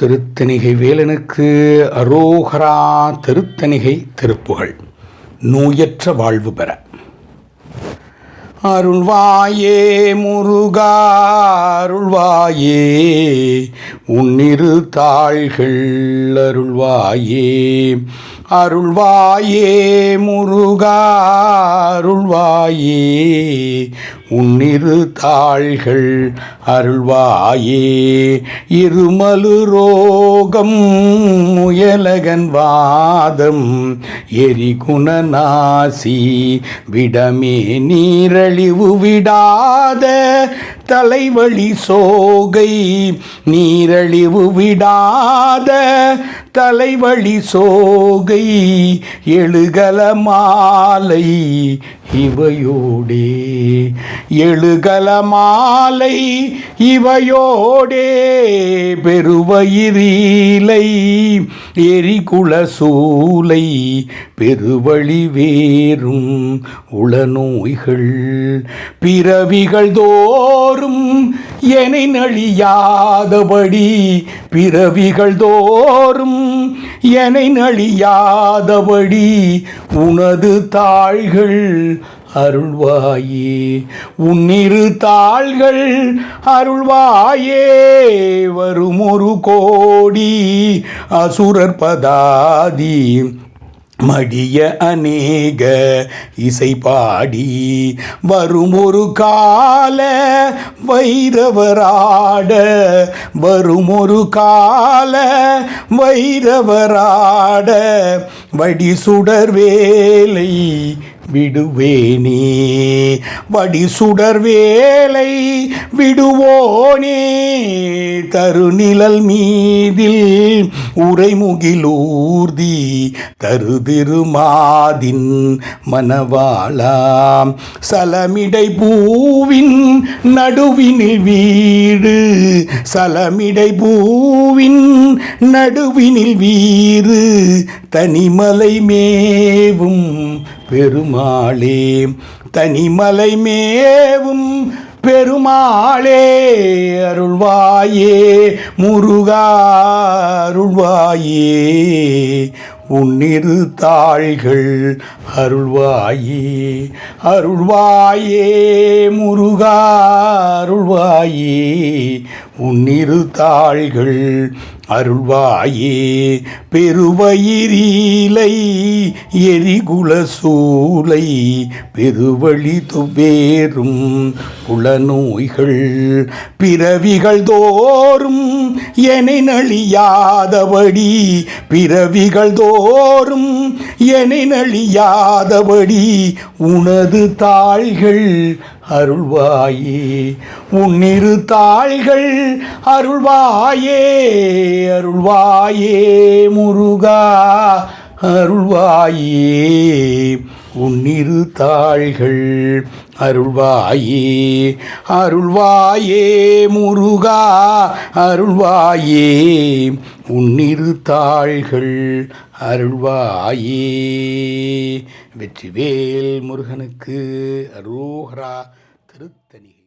திருத்தணிகை வேலனுக்கு அரோகரா திருத்தணிகை திருப்புகழ். நோயற்ற வாழ்வு பெற. அருள்வாயே முருகா அருள்வாயே. உன்னிரு தாள்கள் அருள்வாயே. அருள்வாயே முருகா அருள்வாயே. உன்னிரு தாள்கள் அருள்வாயே. இருமலு ரோகம் முயலகன் வாதம் எரிகுணநாசி விடமே நீரழிவு விடாத தலைவழி சோகை நீரழிவு விடாத தலைவழி சோகை எழுகல மாலை இவையோடே எழுகல மாலை இவையோடே பெருவயிரீலை எரிகுல சூலை பெருவழி வேறும் உளநோய்கள் பிறவிகள் தோறும் என நழியாதபடி பிறவிகள் தோறும் என நழியாதபடி உனது தாள்கள் அருள்வாயே. உன்னிரு தாள்கள் அருள்வாயே. வரும் ஒரு கோடி அசுரர் பதாதி. மடிய அநேக இசை பாடி வரும் ஒரு கால வைரவராட வரும் ஒரு கால வைரவராட வடி சுடர் வேலை விடுவேனே வடி சுடர் வேலை விடுவோனே. தருநிழல் மீதில் உரைமுகிலூர்தி தருது தருதிருமாதின் மணவாளாம். சலமிடை பூவின் நடுவினில் வீடு. சலமிடை பூவின் நடுவினில் வீறு. தனிமலை மேவும் பெருமாளே. தனிமலை மேவும் பெருமாளே. அருள்வாயே முருகா அருள்வாயே. உன்னிரு தாள்கள் அருள்வாயே அருள்வாயே முருகா அருள்வாயே. உன்னிரு தாள்கள் அருள்வாயே பெருவயிரீலை எரிகுல சூளை பெருவழி துவேறும் புலநோய்கள் பிறவிகள் தோறும் என நழியாதபடி பிறவிகள் தோறும் என நழியாதபடி உனது தாள்கள் அருள்வாயே. உன்னிரு தாள்கள் அருள்வாயே அருள்வாயே முருகா. அருள்வாயே உன்னிரு தாள்கள் அருள்வாயே. அருள்வாயே முருகா அருள்வாயே உன்னிரு தாள்கள் அருள்வாயே. வெற்றிவேல் முருகனுக்கு அரோகரா திருத்தணி